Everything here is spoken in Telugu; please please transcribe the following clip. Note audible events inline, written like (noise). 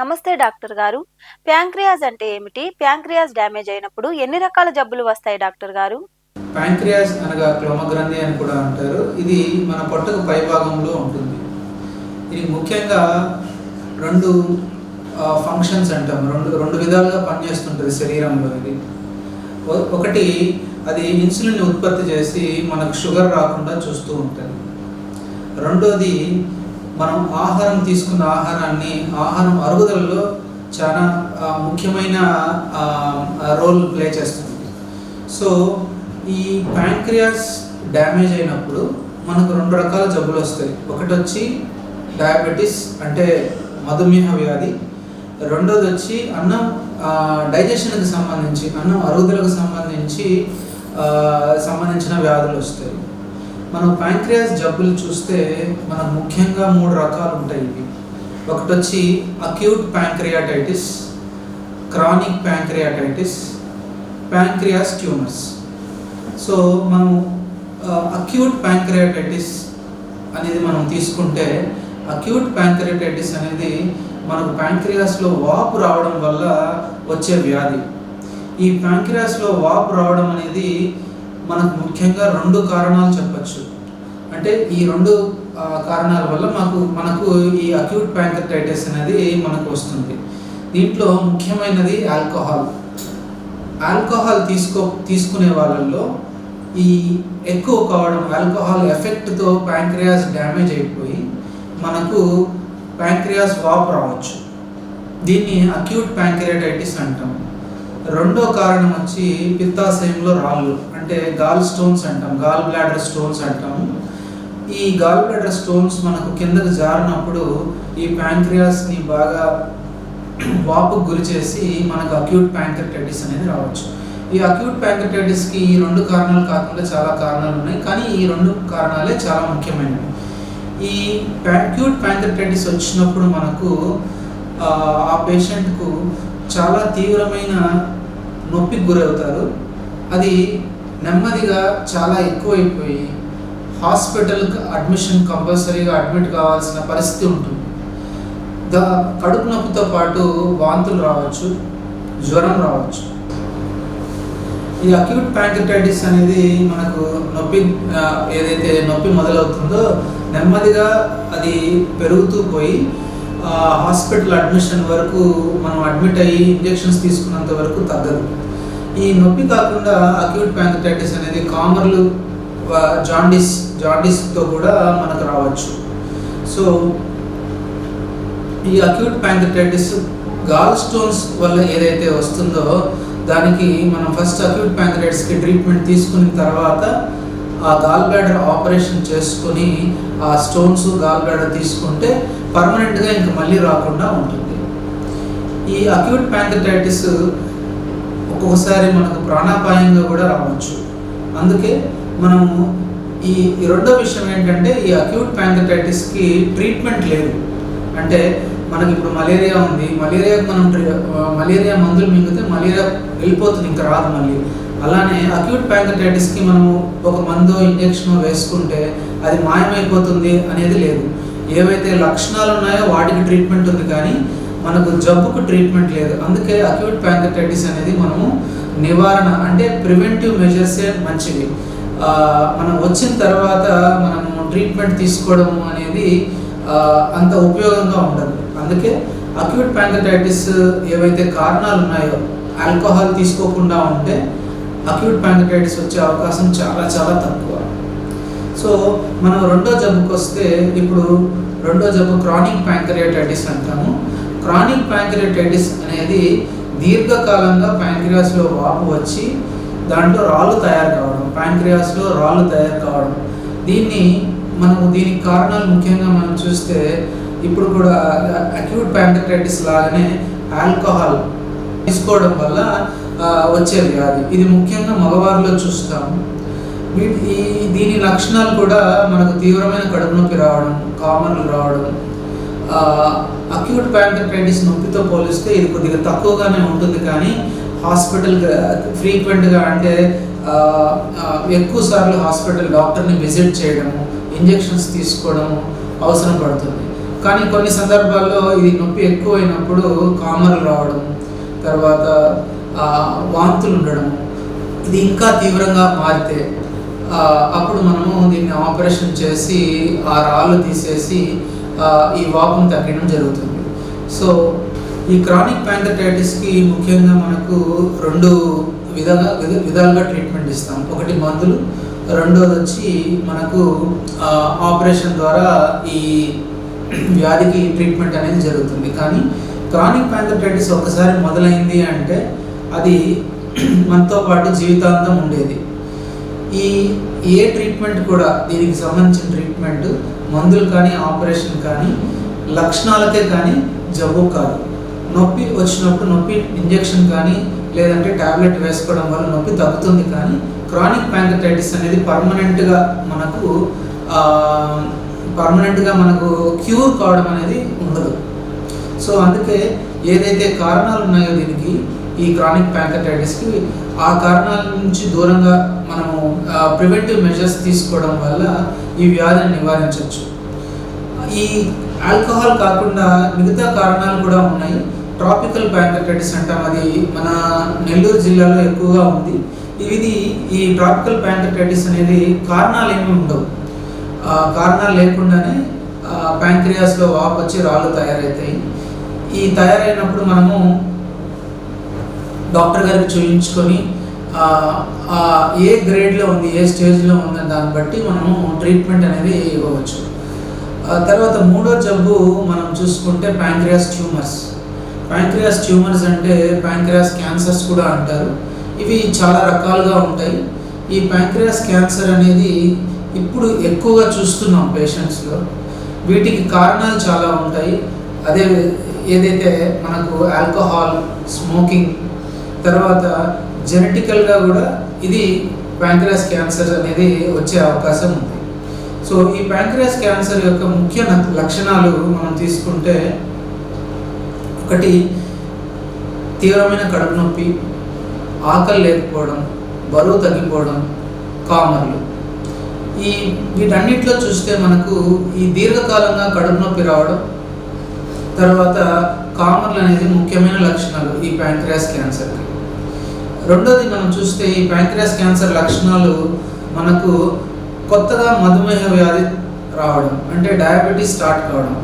నమస్తే డాక్టర్ గారు. ప్యాంక్రియాస్ అంటే ఏమిటి? ప్యాంక్రియాస్ డ్యామేజ్ అయినప్పుడు ఎన్ని రకాల జబ్బులు వస్తాయి డాక్టర్ గారు? ప్యాంక్రియాస్ అనగా క్లోమగ్రంథి అని కూడా అంటారు. ఇది మన పొట్టకు పై భాగంలో ఉంటుంది. ఇది ముఖ్యంగా రెండు ఫంక్షన్స్ అంటాం రెండు రెండు విధాలుగా పనిచేస్తుంటుంది శరీరంలో ఇది. ఒకటి అది ఇన్సులిన్ ఉత్పత్తి చేసి మనకు షుగర్ రాకుండా చూస్తూ ఉంటుంది. రెండోది మనం ఆహారం తీసుకున్న ఆహారాన్ని ఆహారం అరుగుదలలో చాలా ముఖ్యమైన రోల్ ప్లే చేస్తుంది. సో ఈ ప్యాంక్రియాస్ డ్యామేజ్ అయినప్పుడు మనకు రెండు రకాల జబ్బులు వస్తాయి. ఒకటి వచ్చి డయాబెటీస్ అంటే మధుమేహ వ్యాధి. రెండోది వచ్చి అన్నం డైజెషన్కి సంబంధించి అన్నం అరుగుదలకు సంబంధించి సంబంధించిన వ్యాధులు వస్తాయి. మనం ప్యాంక్రియాస్ జబ్బులు చూస్తే మనం ముఖ్యంగా మూడు రకాలు ఉంటాయి ఇవి. ఒకటి వచ్చి acute pancreatitis chronic pancreatitis pancreas tumours so మనం అక్యూట్ ప్యాంక్రియాటైటిస్ అనేది మనం తీసుకుంటే అక్యూట్ ప్యాంక్రియాటైటిస్ అనేది మనకు ప్యాంక్రియాస్లో వాపు రావడం వల్ల వచ్చే వ్యాధి. ఈ ప్యాంక్రియాస్లో వాపు రావడం అనేది మనకు ముఖ్యంగా రెండు కారణాలు చెప్పచ్చు. అంటే ఈ రెండు కారణాల వల్ల మాకు మనకు ఈ అక్యూట్ ప్యాంక్రియాటైటిస్ అనేది మనకు వస్తుంది. దీంట్లో ముఖ్యమైనది ఆల్కహాల్ ఆల్కహాల్ తీసుకో తీసుకునే వాళ్ళల్లో ఈ ఎక్కువ కావడం ఆల్కహాల్ ఎఫెక్ట్తో ప్యాంక్రియాస్ డ్యామేజ్ అయిపోయి మనకు ప్యాంక్రియాస్ వాప్ రావచ్చు. దీన్ని అక్యూట్ ప్యాంక్రియాటైటిస్ అంటాం. రెండో కారణం వచ్చి పిత్తాశయంలో రాళ్ళు. అంటే గాల్ స్టోన్స్ అంటాం గాల్ బ్లాడర్ స్టోన్స్ అంటాము ఈ గాల్ బ్లాడర్ స్టోన్స్ మనకు కిందకు జారినప్పుడు ఈ ప్యాంక్రియాస్ని బాగా (clears throat) వాపుకు గురి చేసి మనకు అక్యూట్ ప్యాంక్రటైటిస్ అనేది రావచ్చు. ఈ అక్యూట్ ప్యాంక్రటైటిస్కి ఈ రెండు కారణాలు కాకుండా చాలా కారణాలు ఉన్నాయి కానీ ఈ రెండు కారణాలే చాలా ముఖ్యమైనవి. ఈ అక్యూట్ ప్యాంక్రటైటిస్ వచ్చినప్పుడు మనకు ఆ పేషెంట్కు చాలా తీవ్రమైన నొప్పికి గురవుతారు. అది నెమ్మదిగా చాలా ఎక్కువైపోయి హాస్పిటల్కి అడ్మిషన్ కంపల్సరీగా అడ్మిట్ కావాల్సిన పరిస్థితి ఉంటుంది. దా కడుపు నొప్పితో పాటు వాంతులు రావచ్చు జ్వరం రావచ్చు. ఈ అక్యూట్ ప్యాంక్రియాటైటిస్ అనేది మనకు నొప్పి ఏదైతే నొప్పి మొదలవుతుందో నెమ్మదిగా అది పెరుగుతూ పోయి హాస్పిటల్ అడ్మిషన్ వరకు మనం అడ్మిట్ అయ్యి ఇంజెక్షన్స్ తీసుకున్నంత వరకు తగ్గదు. ఈ నొప్పి కాకుండా అక్యూట్ ప్యాంక్రియాటైటిస్ అనేది కామర్లు జాండిస్ జాండిస్తో కూడా మనకు రావచ్చు. సో ఈ అక్యూట్ ప్యాంక్రియాటైటిస్ గాల్ స్టోన్స్ వల్ల ఏదైతే వస్తుందో దానికి మనం ఫస్ట్ అక్యూట్ ప్యాంక్రియాటిస్కి ట్రీట్మెంట్ తీసుకున్న తర్వాత ఆ గాల్ బ్లాడర్ ఆపరేషన్ చేసుకొని ఆ స్టోన్స్ గాల్ బ్లాడర్ తీసుకుంటే పర్మనెంట్గా ఇంక మళ్ళీ రాకుండా ఉంటుంది. ఈ అక్యూట్ ప్యాంక్రియాటైటిస్ ఒక్కొక్కసారి మనకు ప్రాణాపాయంగా కూడా రావచ్చు. అందుకే మనము ఈ ఈ రెండో విషయం ఏంటంటే ఈ అక్యూట్ ప్యాంకటైటిస్కి ట్రీట్మెంట్ లేదు. అంటే మనకి ఇప్పుడు మలేరియా ఉంది. మలేరియాకి మనం ట్రీ- మలేరియా మందులు మింగితే మలేరియా వెళ్ళిపోతుంది ఇంకా రాదు మళ్ళీ. అలానే అక్యూట్ ప్యాంకటైటిస్కి మనము ఒక మందు ఇంజెక్షన్ వేసుకుంటే అది మాయమైపోతుంది అనేది లేదు. ఏవైతే లక్షణాలు ఉన్నాయో వాటికి ట్రీట్మెంట్ ఉంది కానీ మనకు జబ్బుకు ట్రీట్మెంట్ లేదు. అందుకే అక్యూట్ ప్యాంకటైటిస్ అనేది మనము నివారణ అంటే ప్రివెంటివ్ మెజర్సే మంచివి మనం వచ్చిన తర్వాత మనము ట్రీట్మెంట్ తీసుకోవడం అనేది అంత ఉపయోగంగా ఉండదు. అందుకే అక్యూట్ ప్యాంకటైటిస్ ఏవైతే కారణాలు ఉన్నాయో ఆల్కహాల్ తీసుకోకుండా ఉంటే అక్యూట్ ప్యాంకటైటిస్ వచ్చే అవకాశం చాలా చాలా తక్కువ. సో మనం రెండో జబ్బుకి వస్తే ఇప్పుడు రెండో జబ్బు క్రానిక్ ప్యాంకరేటైటిస్ అంటాము. క్రానిక్ ప్యాంక్రియాటైటిస్ అనేది దీర్ఘకాలంగా ప్యాంక్రియాస్లో వాపు వచ్చి దాంట్లో రాళ్ళు తయారు కావడం ప్యాంక్రియాస్లో రాళ్ళు తయారు కావడం. దీన్ని మనము దీనికి కారణాలు ముఖ్యంగా మనం చూస్తే ఇప్పుడు కూడా అక్యూట్ ప్యాంక్రియాటైటిస్ లాగానే ఆల్కహాల్ తీసుకోవడం వల్ల వచ్చే వ్యాధి. ఇది ముఖ్యంగా మగవారిలో చూస్తాము వీటి ఈ దీని లక్షణాలు కూడా మనకు తీవ్రమైన కడుపు నొప్పి రావడం కామన్లు రావడం అక్యూట్ ప్యాంక్రియాటైటిస్ నొప్పితో పోలిస్తే ఇది కొద్దిగా తక్కువగానే ఉంటుంది కానీ హాస్పిటల్ ఫ్రీక్వెంట్గా అంటే ఎక్కువ సార్లు హాస్పిటల్ డాక్టర్ని విజిట్ చేయడము ఇంజెక్షన్స్ తీసుకోవడము అవసరం పడుతుంది. కానీ కొన్ని సందర్భాల్లో ఇది నొప్పి ఎక్కువైనప్పుడు కామర్లు రావడం తర్వాత వాంతులు ఉండడం ఇది ఇంకా తీవ్రంగా మారితే అప్పుడు మనము దీన్ని ఆపరేషన్ చేసి ఆ రాళ్ళు తీసేసి ఈ వాపును తగ్గడం జరుగుతుంది. సో ఈ క్రానిక్ ప్యాంకటైటిస్కి ముఖ్యంగా మనకు రెండు విధంగా విధాలుగా ట్రీట్మెంట్ ఇస్తాం. ఒకటి మందులు రెండోది వచ్చి మనకు ఆపరేషన్ ద్వారా ఈ వ్యాధికి ట్రీట్మెంట్ అనేది జరుగుతుంది. కానీ క్రానిక్ ప్యాంథటైటిస్ ఒకసారి మొదలైంది అంటే అది మనతో పాటు జీవితాంతం ఉండేది. ఈ ఏ ట్రీట్మెంట్ కూడా దీనికి సంబంధించిన ట్రీట్మెంట్ మందులు కానీ ఆపరేషన్ కానీ లక్షణాలకే కానీ జబ్బు కాదు. నొప్పి వచ్చినప్పుడు నొప్పి ఇంజెక్షన్ కానీ లేదంటే టాబ్లెట్ వేసుకోవడం వల్ల నొప్పి తగ్గుతుంది కానీ క్రానిక్ ప్యాంకటైటిస్ అనేది పర్మనెంట్గా మనకు పర్మనెంట్గా మనకు క్యూర్ కావడం అనేది ఉండదు. సో అందుకే ఏదైతే కారణాలు ఉన్నాయో దీనికి ఈ క్రానిక్ ప్యాంకటైటిస్కి ఆ కారణాల నుంచి దూరంగా మనము ప్రివెంటివ్ మెజర్స్ తీసుకోవడం వల్ల ఈ వ్యాధిని నివారించవచ్చు. ఈ ఆల్కహాల్ కాకుండా మిగతా కారణాలు కూడా ఉన్నాయి. ట్రాపికల్ ప్యాంకటైటిస్ అంటాం అది మన నెల్లూరు జిల్లాలో ఎక్కువగా ఉంది. ఇది ఈ ట్రాపికల్ ప్యాంకటైటిస్ అనేది కారణాలు ఏమి ఉండవు. కారణాలు లేకుండానే ప్యాంక్రియాస్లో వాపు వచ్చి రాళ్ళు తయారవుతాయి ఈ తయారైనప్పుడు మనము డాక్టర్ గారికి చూపించుకొని ఆ, ఏ గ్రేడ్లో ఉంది ఏ స్టేజ్లో ఉందని దాన్ని బట్టి మనము ట్రీట్మెంట్ అనేది ఇవ్వవచ్చు. ఆ తర్వాత మూడో జబ్బు మనం చూసుకుంటే ప్యాంక్రియాస్ ట్యూమర్స్. ప్యాంక్రియాస్ ట్యూమర్స్ అంటే ప్యాంక్రియాస్ క్యాన్సర్స్ కూడా అంటారు. ఇవి చాలా రకాలుగా ఉంటాయి. ఈ ప్యాంక్రియాస్ క్యాన్సర్ అనేది ఇప్పుడు ఎక్కువగా చూస్తున్నాం పేషెంట్స్లో. వీటికి కారణాలు చాలా ఉంటాయి. అదే ఏదైతే మనకు ఆల్కహాల్ స్మోకింగ్ తర్వాత జెనెటికల్గా కూడా ఇది ప్యాంక్రాస్ క్యాన్సర్ అనేది వచ్చే అవకాశం ఉంది. సో ఈ ప్యాంక్రాస్ క్యాన్సర్ యొక్క ముఖ్య లక్షణాలు మనం తీసుకుంటే ఒకటి తీవ్రమైన కడుపు నొప్పి ఆకలి లేకపోవడం బరువు తగ్గిపోవడం కామర్లు. ఈ వీటన్నిటిలో చూస్తే మనకు ఈ దీర్ఘకాలంగా కడుపు నొప్పి రావడం తర్వాత కామర్లు అనేది ముఖ్యమైన లక్షణాలు ఈ ప్యాంక్రియాస్ క్యాన్సర్కి. రెండోది మనం చూస్తే ఈ ప్యాంక్రియాస్ క్యాన్సర్ లక్షణాలు మనకు కొత్తగా మధుమేహ వ్యాధి రావడం అంటే డయాబెటీస్ స్టార్ట్ కావడం